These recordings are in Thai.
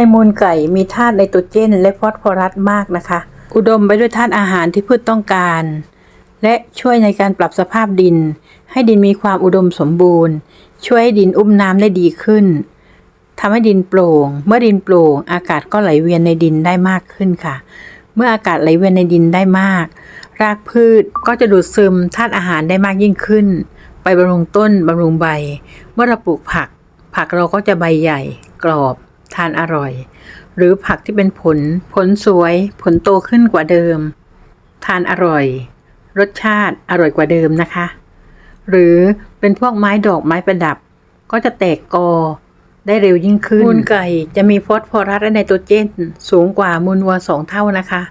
ในมูลไก่มีธาตุไนโตรเจน และฟอสฟอรัสมากนะคะ อุดมไปด้วยธาตุอาหารที่พืชต้องการ และช่วยในการปรับสภาพดิน ให้ดินมีความอุดมสมบูรณ์ ช่วยให้ดินอุ้มน้ำได้ดีขึ้นทำให้ดินโปร่ง เมื่อดินโปร่ง อากาศก็ไหลเวียนในดินได้มากขึ้นค่ะ เมื่ออากาศไหลเวียนในดินได้มาก รากพืชก็จะดูดซึมธาตุอาหารได้มากยิ่งขึ้น ไปบำรุงต้นบำรุงใบ เมื่อเราปลูกผัก ผักเราก็จะใบใหญ่ กรอบ ทานอร่อย หรือผักที่เป็นผล ผลสวย ผลโตขึ้นกว่าเดิม ทานอร่อย รสชาติอร่อยกว่าเดิมนะคะ หรือเป็นพวกไม้ดอกไม้ประดับ ก็จะแตกกอได้เร็วยิ่งขึ้น มูลไก่จะมีฟอสฟอรัสและไนโตรเจน สูงกว่ามูลวัวสองเท่านะคะ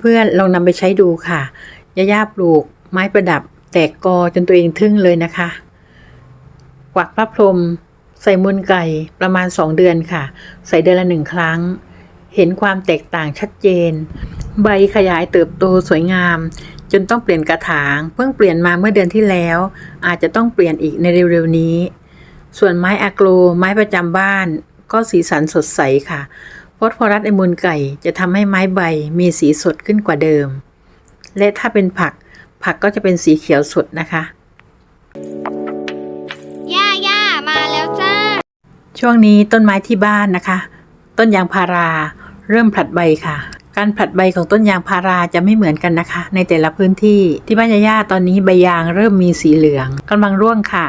เพื่อนๆลองนำไปใช้ดูค่ะย่าย่าปลูกไม้ประดับ แตกกอจนตัวเองทึ่งเลยนะคะ กวักพระพรหม ใส่มูลไก่ประมาณ 2 เดือนค่ะ ใส่เดือนละหนึ่งครั้ง เห็นความแตกต่างชัดเจน ใบขยายเติบโตสวยงาม จนต้องเปลี่ยนกระถาง เพิ่งเปลี่ยนมาเมื่อเดือนที่แล้ว อาจจะต้องเปลี่ยนอีกในเร็วๆนี้ ส่วนไม้อะโกรไม้ประจำบ้าน ก็สีสันสดใสค่ะฟอสฟอรัสในมูลไก่จะทำให้ไม้ใบมีสีสดขึ้นกว่าเดิม และถ้าเป็นผักผักก็จะเป็นสีเขียวสดนะคะ ช่วงนี้ต้นไม้ที่บ้านนะคะ ต้นยางพาราเริ่มผลัดใบค่ะ การผลัดใบของต้นยางพาราจะไม่เหมือนกันนะคะ ในแต่ละพื้นที่ที่บ้านยาย่าตอนนี้ใบยางเริ่มมีสีเหลืองกำลังร่วงค่ะ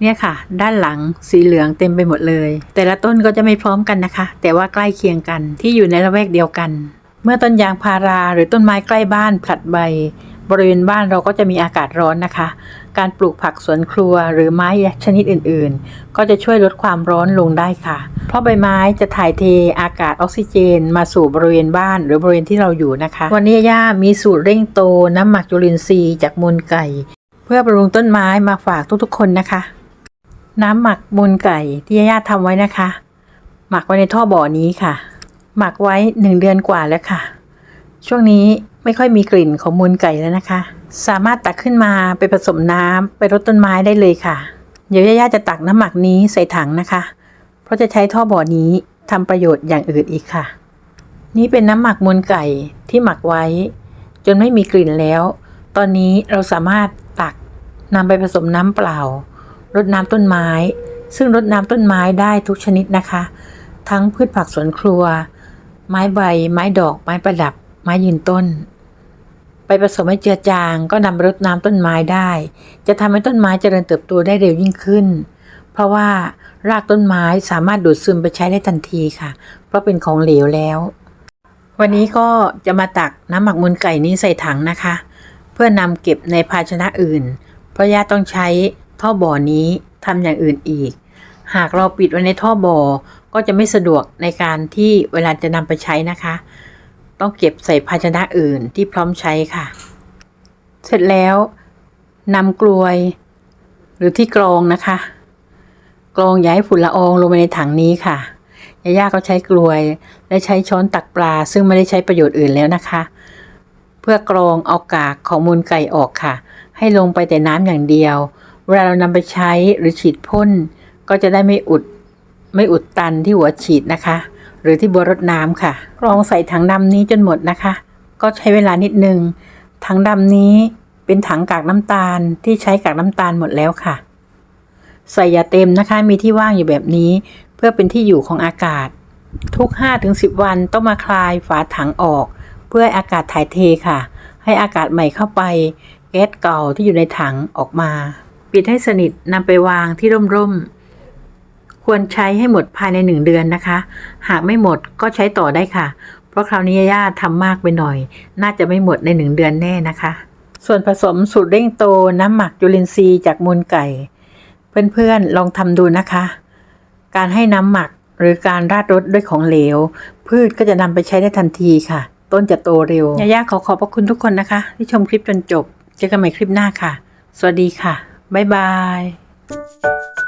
เนี่ยค่ะ ด้านหลังสีเหลืองเต็มไปหมดเลย แต่ละต้นก็จะไม่พร้อมกันนะคะ แต่ว่าใกล้เคียงกันที่อยู่ในละแวกเดียวกัน เมื่อต้นยางพาราหรือต้นไม้ใกล้บ้านผลัดใบบริเวณบ้านเราก็จะมีอากาศร้อนนะคะ การปลูกผักสวนครัวหรือไม้ชนิดอื่นๆ ก็จะช่วยลดความร้อนลงได้ค่ะ เพราะใบไม้จะถ่ายเทอากาศออกซิเจน มาสู่บริเวณบ้านหรือบริเวณที่เราอยู่นะคะ วันนี้ย่ามีสูตรเร่งโตน้ำหมักจุลินทรีย์จากมูลไก่ เพื่อบำรุงต้นไม้มาฝากทุกๆ คนนะคะ น้ำหมักมูลไก่ที่ย่าทำไว้นะคะ หมักไว้ในท่อบ่อนี้ค่ะ หมักไว้หนึ่งเดือนกว่าแล้วค่ะ ช่วงนี้ไม่ค่อยมีกลิ่นของมูลไก่แล้วนะคะ สามารถตักขึ้นมาไปผสมน้ำไปรดต้นไม้ได้เลยค่ะ เดี๋ยวย่าๆจะตักน้ำหมักนี้ใส่ถังนะคะ เพราะจะใช้ท่อบ่อนี้ทำประโยชน์อย่างอื่นอีกค่ะ นี่เป็นน้ำหมักมูลไก่ที่หมักไว้ จนไม่มีกลิ่นแล้ว ตอนนี้เราสามารถตักนำไปผสมน้ำเปล่ารดน้ำต้นไม้ ซึ่งรดน้ำต้นไม้ได้ทุกชนิดนะคะ ทั้งพืชผักสวนครัว ไม้ใบ ไม้ดอก ไม้ประดับ ไม้ยืนต้น ไปผสมให้เจือจางก็นำรดน้ำต้นไม้ได้ จะทำให้ต้นไม้เจริญเติบโตได้เร็วยิ่งขึ้น เพราะว่ารากต้นไม้สามารถดูดซึมไปใช้ได้ทันทีค่ะ เพราะเป็นของเหลวแล้ว วันนี้ก็จะมาตักน้ำหมักมูลไก่นี้ใส่ถังนะคะ เพื่อนำเก็บในภาชนะอื่น เพราะย่าต้องใช้ท่อบ่อนี้ทำอย่างอื่นอีก หากเราปิดไว้ในท่อบ่อก็จะไม่สะดวกในการที่เวลาจะนำไปใช้นะคะ ต้องเก็บใส่ภาชนะอื่นที่พร้อมใช้ค่ะ เสร็จแล้วนำกลวย หรือที่กรองนะคะ กรองย่าให้ฝุ่นละอองลงไปในถังนี้ค่ะยาย่าก็ใช้กลวย และใช้ช้อนตักปลา ซึ่งไม่ได้ใช้ประโยชน์อื่นแล้วนะคะ เพื่อกรองเอากากของมูลไก่ออกค่ะ ให้ลงไปแต่น้ำอย่างเดียว เวลาเรานำไปใช้หรือฉีดพ่นก็จะได้ไม่อุดไม่อุดตันที่หัวฉีดนะคะ หรือที่บัวรดน้ำค่ะกรองใส่ถังดำนี้จนหมดนะคะ ก็ใช้เวลานิดนึง ถังดำนี้เป็นถังกากน้ำตาลที่ใช้กากน้ำตาลหมดแล้วค่ะ ใส่ยาเต็มนะคะ มีที่ว่างอยู่แบบนี้ เพื่อเป็นที่อยู่ของอากาศ ทุก 5-10 วันต้องมาคลายฝาถังออก เพื่ออากาศถ่ายเทค่ะ ให้อากาศใหม่เข้าไปแก๊สเก่าที่อยู่ในถังออกมา ปิดให้สนิทนำไปวางที่ร่มๆ ควรใช้ให้หมดภายในหนึ่งเดือนนะคะ หากไม่หมดก็ใช้ต่อได้ค่ะ เพราะคราวนี้ย่าทำมากไปหน่อย น่าจะไม่หมดในหนึ่งเดือนแน่นะคะ ส่วนผสมสูตรเร่งโตน้ำหมักจุลินทรีย์จากมูลไก่ เพื่อนๆลองทำดูนะคะ การให้น้ำหมักหรือการราดรดด้วยของเหลว พืชก็จะนำไปใช้ได้ทันทีค่ะ ต้นจะโตเร็วยาย่าขอขอบพระคุณทุกคนนะคะ ที่ชมคลิปจนจบ เจอกันใหม่คลิปหน้าค่ะ สวัสดีค่ะ บ๊ายบาย